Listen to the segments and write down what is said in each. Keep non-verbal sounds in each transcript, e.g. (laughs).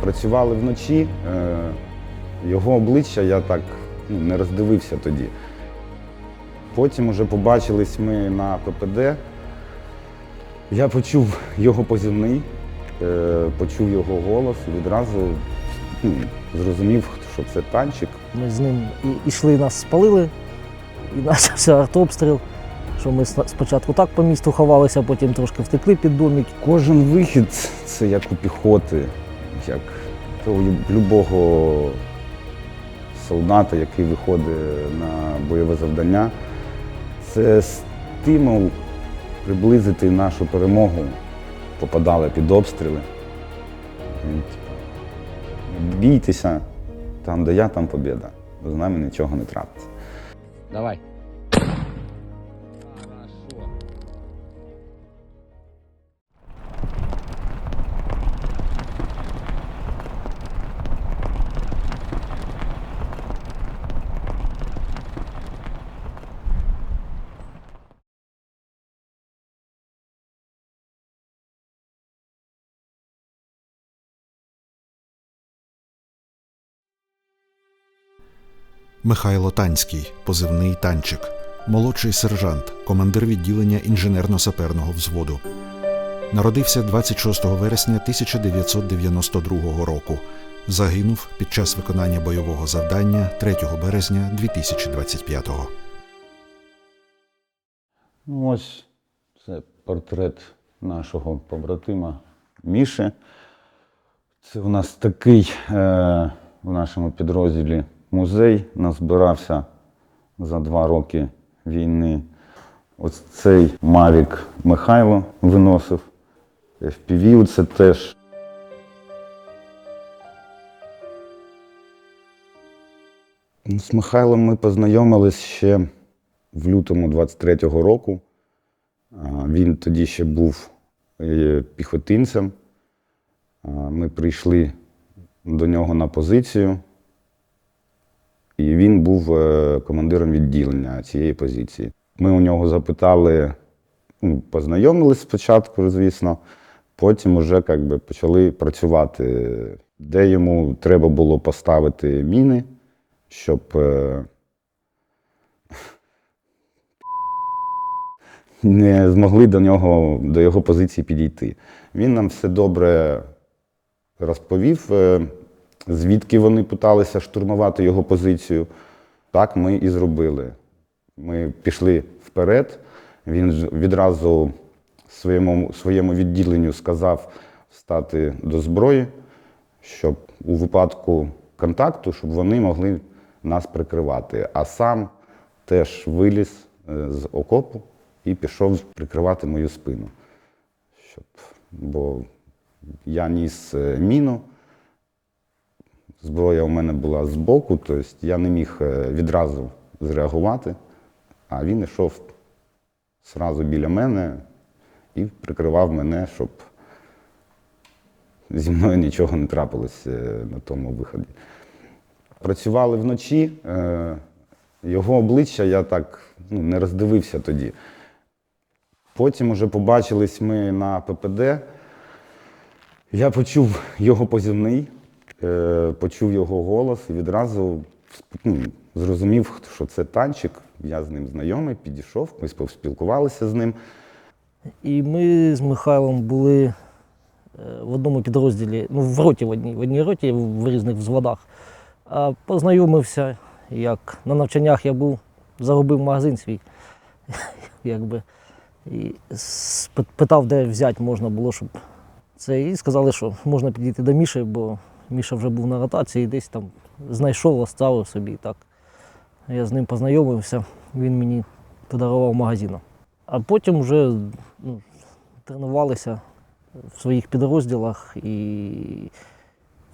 Працювали вночі, е, його обличчя я так ну, не роздивився тоді. Потім уже побачились ми на ППД. Я почув його позивний, е, почув його голос і відразу ну, зрозумів, що це танчик. Ми з ним і йшли, нас спалили, і почався (laughs) артобстріл. Що ми спочатку так по місту ховалися, потім трошки втекли під домик. Кожен вихід це як у піхоти, як у любого солдата, який виходить на бойове завдання. Це стимул приблизити нашу перемогу. Попадали під обстріли. Типу, Бійтеся, там, де я, там побіда. З нами нічого не трапиться. Давай. Михайло Танський, позивний танчик, молодший сержант, командир відділення інженерно-саперного взводу. Народився 26 вересня 1992 року. Загинув під час виконання бойового завдання 3 березня 2025-го. Ну, ось це портрет нашого побратима Міші. Це у нас такий е, в нашому підрозділі музей назбирався за два роки війни. Ось цей Мавік Михайло виносив. FPV це теж. З Михайлом ми познайомились ще в лютому 23-го року. Він тоді ще був е, піхотинцем. Ми прийшли до нього на позицію, і він був е, командиром відділення цієї позиції. Ми у нього запитали, ну, познайомились спочатку, звісно, потім вже би, почали працювати, де йому треба було поставити міни, щоб. е, не змогли до нього, до його позиції підійти. Він нам все добре розповів, е, звідки вони питалися штурмувати його позицію. Так ми і зробили. Ми пішли вперед. Він відразу своєму, своєму відділенню сказав встати до зброї, щоб у випадку контакту, щоб вони могли нас прикривати. А сам теж виліз е, з окопу і пішов прикривати мою спину. Щоб, бо я ніс е, міну, зброя у мене була збоку, тобто я не міг е, відразу зреагувати, а він йшов зразу біля мене і прикривав мене, щоб зі мною нічого не трапилось е, на тому виході. Працювали вночі, е, його обличчя я так ну, не роздивився тоді. Потім уже побачились ми на ППД. Я почув його позивний, почув його голос і відразу ну, зрозумів, що це танчик. Я з ним знайомий, підійшов, ми поспілкувалися з ним. І ми з Михайлом були е, в одному підрозділі, ну, в роті в одній, в одній роті, в різних взводах. А познайомився, як на навчаннях я був, загубив магазин свій. (laughs) Якби. І питав, де взяти можна було, щоб це. І сказали, що можна підійти до Міші, бо Міша вже був на ротації, десь там знайшов, оставив собі. Так. Я з ним познайомився, він мені подарував магазин. А потім вже ну, тренувалися в своїх підрозділах і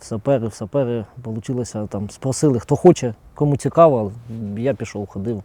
сапери, в сапери получилося там, спросили, хто хоче, кому цікаво. Я пішов, ходив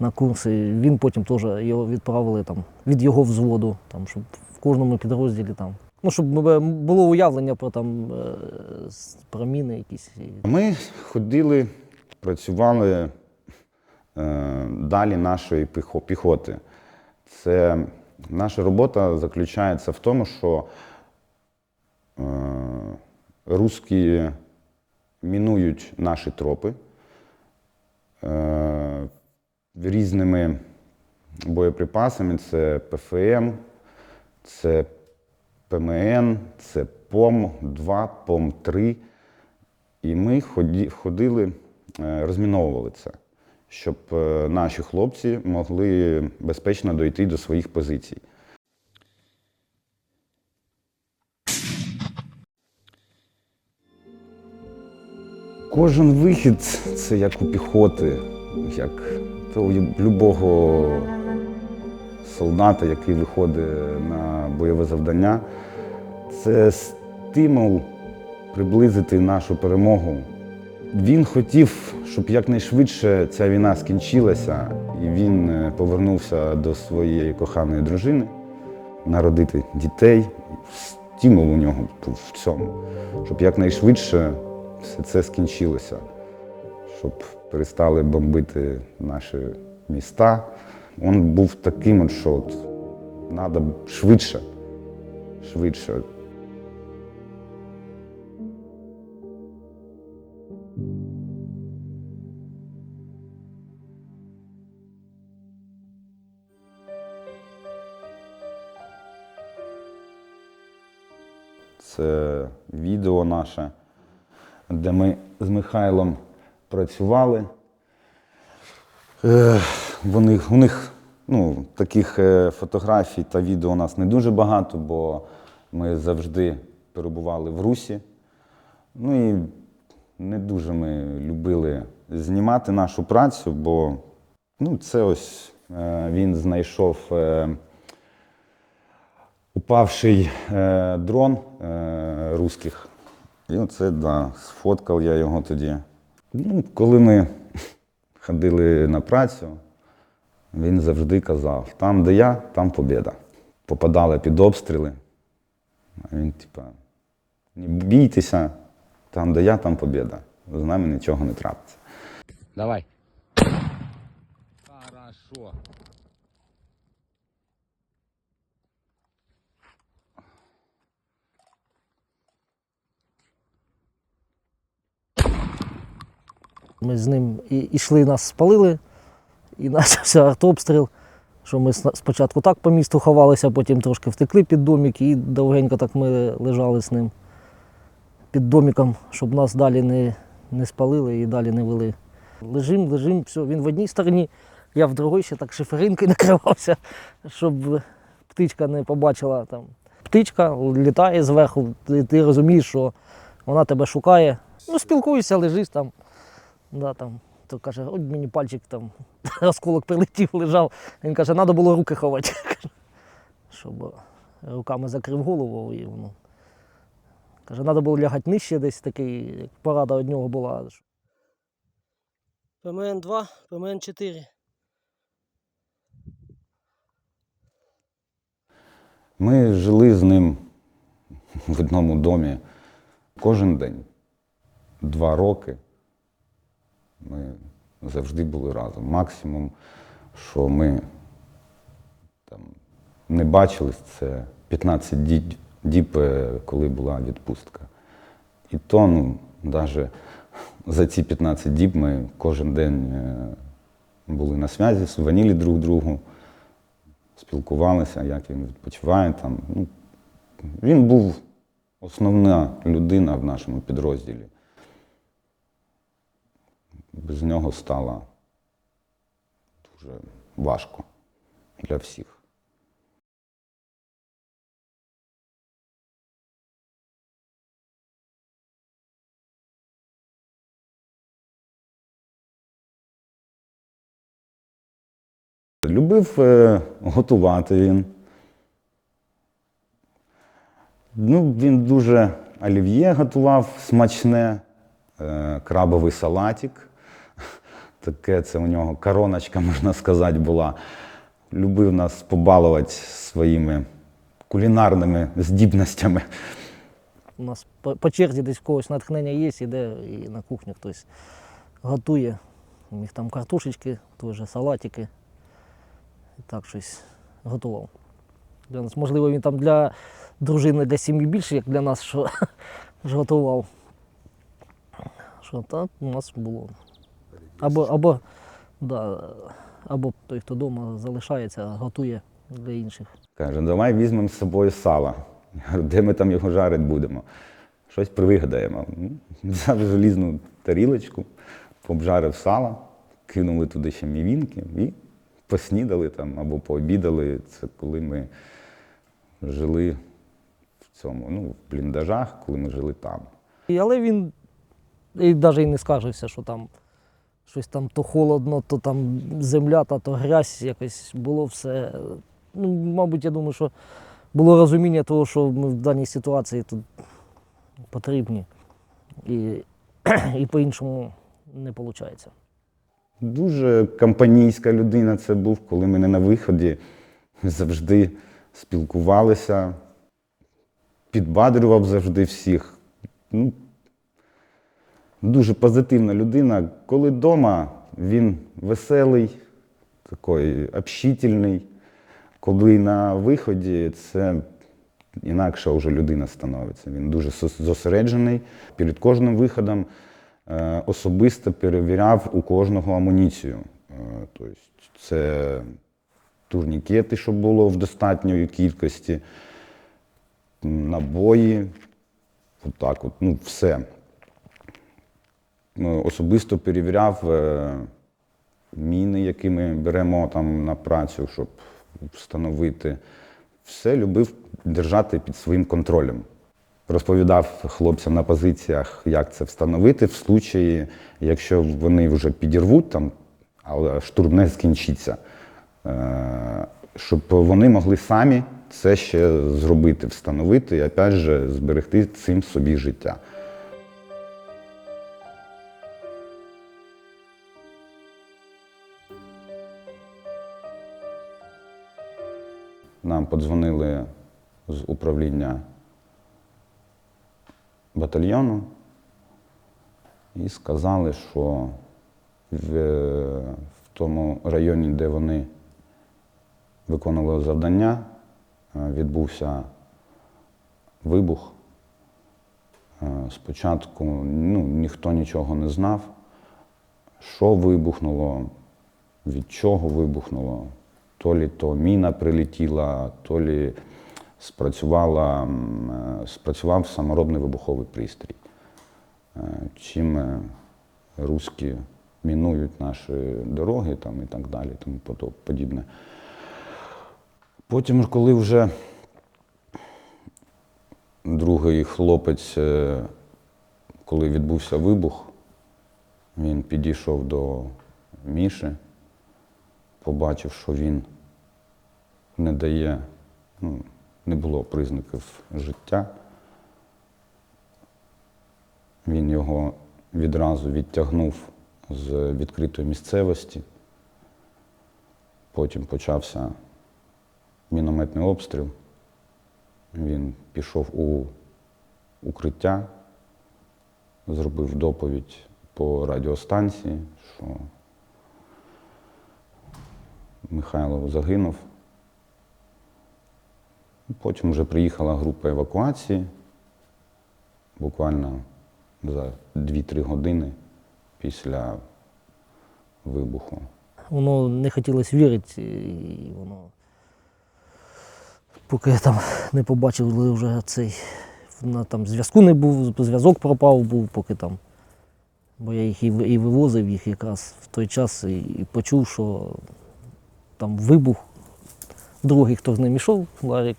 на курси. Він потім теж його відправили там, від його взводу, там, щоб в кожному підрозділі там. Ну, щоб е, було уявлення про там е, про міни якісь. Ми ходили, працювали е, далі нашої піхоти. Це наша робота заключається в тому, що е, русські мінують наші тропи е, різними боєприпасами. Це ПФМ, це ПМН, це ПОМ-2, ПОМ-3. І ми ходили, е, розміновували це, щоб е, наші хлопці могли безпечно дойти до своїх позицій. Кожен вихід це як у піхоти, як у любого солдата, який виходить на бойове завдання. Це стимул приблизити нашу перемогу. Він хотів, щоб якнайшвидше ця війна скінчилася, і він е, повернувся до своєї коханої дружини, народити дітей. Стимул у нього був в цьому, щоб якнайшвидше все це скінчилося, щоб перестали бомбити наші міста. Він був таким, от, що от, треба швидше, швидше. Це відео наше, де ми з Михайлом працювали. Вони, у них ну, таких е, фотографій та відео у нас не дуже багато, бо ми завжди перебували в Русі. Ну і не дуже ми любили знімати нашу працю, бо ну, це ось е, він знайшов. Е, упавший дрон русських. І оце, да, сфоткав я його тоді. Ну, коли ми (laughs) ходили на працю, він завжди казав: там, де я, там побіда. Попадали під обстріли. А він, типа, не бійтеся, там, де я, там побіда. З нами нічого не трапиться. Давай. Хорошо. Ми з ним і, ішли, нас спалили, і почався (laughs) артобстріл. Що ми спочатку так по місту ховалися, потім трошки втекли під домик і довгенько так ми лежали з ним під домиком, щоб нас далі не, не спалили і далі не вели. Лежим, лежим, все, він в одній стороні, я в другій ще так шиферинкою (laughs) накривався, щоб птичка не побачила там. Птичка літає зверху, ти, ти розумієш, що вона тебе шукає. Ну, спілкуєшся, лежиш там. Да, там, то каже, от мені пальчик там, (laughs) осколок прилетів, лежав. Він каже, треба було руки ховати. (laughs) Щоб руками закрив голову і воно. Каже, треба було лягати нижче десь такий, як порада від нього була. ПМН-2, ПМН-4. Ми жили з ним в одному домі кожен день. Два роки. Ми завжди були разом. Максимум, що ми там, не бачились, це 15 діб, діб, е, коли була відпустка. І то, ну, навіть за ці 15 діб ми кожен день е, були на зв'язі, звонили друг другу спілкувалися, як він відпочиває. Там. Ну, він був основна людина в нашому підрозділі. Без нього стало дуже важко для всіх. Любив е, готувати він. Ну, він дуже олів'є готував смачне, е, крабовий салатик. Таке це у нього короночка, (laughs) можна сказати, була. Любив нас побалувати своїми кулінарними здібностями. У нас по, по черзі десь в когось натхнення є, іде і на кухню хтось готує. У них там картошечки, же салатики. І так щось готував. Для нас, можливо, він там для дружини, для сім'ї більше, як для нас, що (laughs) готував. Що так у нас було. Або, або, да, або той, хто вдома залишається, готує для інших. Каже, давай візьмемо з собою сало. Де ми там його жарити будемо? Щось привигадаємо. Ну, Взяв желізну тарілочку, обжарив сало, кинули туди ще мівінки і поснідали там або пообідали. Це коли ми жили в цьому, ну, в бліндажах, коли ми жили там. І, але він і навіть і не скаржився, що там щось там то холодно, то там земля, та то грязь, якось було все. Ну, мабуть, я думаю, що було розуміння того, що ми в даній ситуації тут потрібні. І, і по-іншому не виходить. Дуже компанійська людина це був, коли ми не на виході завжди спілкувалися, підбадрював завжди всіх. Ну, дуже позитивна людина. Коли вдома, він веселий, такий общительний. Коли на виході, це інакша вже людина становиться. Він дуже зосереджений. Перед кожним виходом е, особисто перевіряв у кожного амуніцію. Е, Тобто це турнікети, щоб було в достатньої кількості, набої, отак от, ну, все. Е, Особисто перевіряв е, міни, які ми беремо там на працю, щоб встановити. Все любив держати під своїм контролем. Розповідав хлопцям на позиціях, як це встановити в случаї, якщо вони вже підірвуть там, але штурм не скінчиться. Е, Щоб вони могли самі це ще зробити, встановити і опять же зберегти цим собі життя. Нам подзвонили з управління батальйону і сказали, що в, в тому районі, де вони виконували завдання, е, відбувся вибух. Е, Спочатку ну, ніхто нічого не знав, що вибухнуло, від чого вибухнуло. То лі то міна прилетіла, то лі спрацювала, е, спрацював саморобний вибуховий пристрій. Е, Чим е, руски мінують наші дороги там, і так далі, тому подібне. Потім, коли вже другий хлопець, коли відбувся вибух, він підійшов до Міші, побачив, що він не дає, ну, не було признаків життя. Він його відразу відтягнув з відкритої місцевості. Потім почався мінометний обстріл. Він пішов у укриття, зробив доповідь по радіостанції, що Михайло загинув. Потім вже приїхала група евакуації. Буквально за 2-3 години після вибуху. Воно не хотілося вірити, і воно. Поки там не побачили вже цей. Там зв'язку не був, зв'язок пропав був, поки там. Бо я їх і, вивозив їх якраз в той час і почув, що там вибух. Другий, хто з ним ішов, Ларік,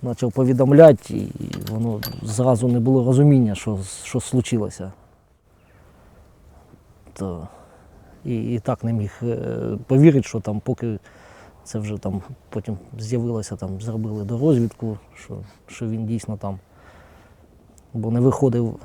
почав повідомляти, і воно зразу не було розуміння, що, що случилося. То і, і так не міг е, повірити, що там поки це вже там потім з'явилося, там зробили дорозвідку, що, що він дійсно там. Бо не виходив,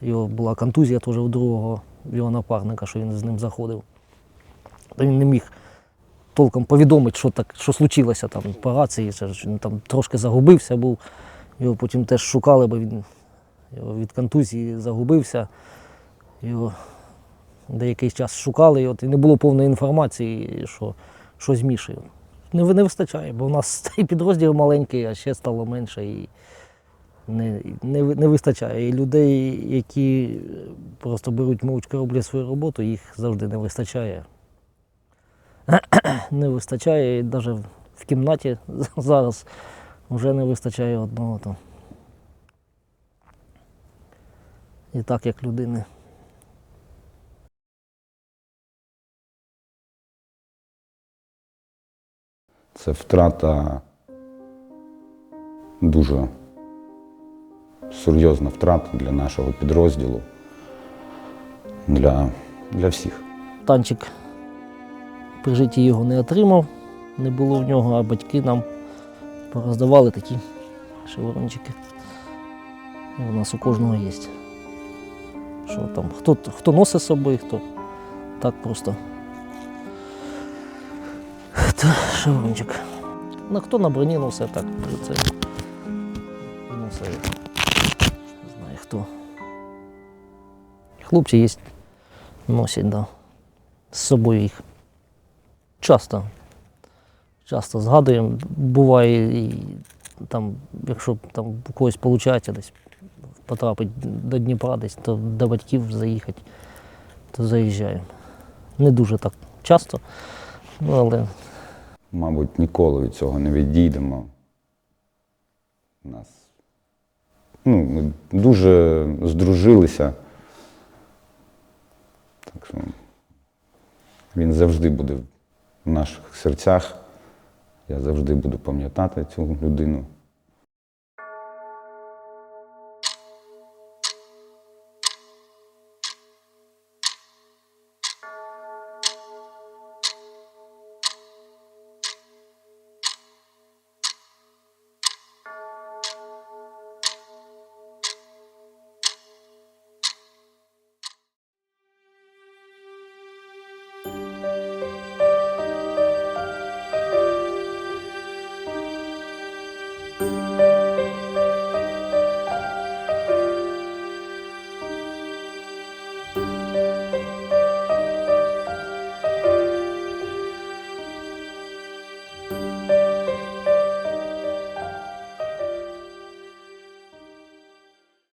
його була контузія теж у другого його напарника, що він з ним заходив. То він не міг толком повідомити, що так, що случилося там по рації. Він там трошки загубився був. Його потім теж шукали, бо він його від контузії загубився. Його деякий час шукали, і, от, і не було повної інформації, що, що з Мішею. Не, не вистачає, бо у нас (laughs) цей підрозділ маленький, а ще стало менше. І не, не, не вистачає. І людей, які просто беруть мовчки, роблять свою роботу, їх завжди не вистачає. (clears throat) Не вистачає, і навіть в кімнаті (laughs) зараз вже не вистачає одного там. І так як людини. Це втрата дуже серйозна втрата для нашого підрозділу, для, для всіх. Танчик при житті його не отримав, не було в нього, а батьки нам пороздавали такі шеврончики. І у нас у кожного є. Що там, хто, хто носить з собою, хто так просто. Та, шеврончик. Ну, хто на броні носить так, це носить. Не знаю хто. Хлопці є, носять, да з собою їх. Часто. Часто згадуємо. Буває, і, там, якщо там у когось виходить десь потрапить до Дніпра десь, то до батьків заїхати, то заїжджаємо. Не дуже так часто, але Мабуть, ніколи від цього не відійдемо. У Нас, ну, ми дуже здружилися. Так що він завжди буде в наших серцях. Я завжди буду пам'ятати цю людину.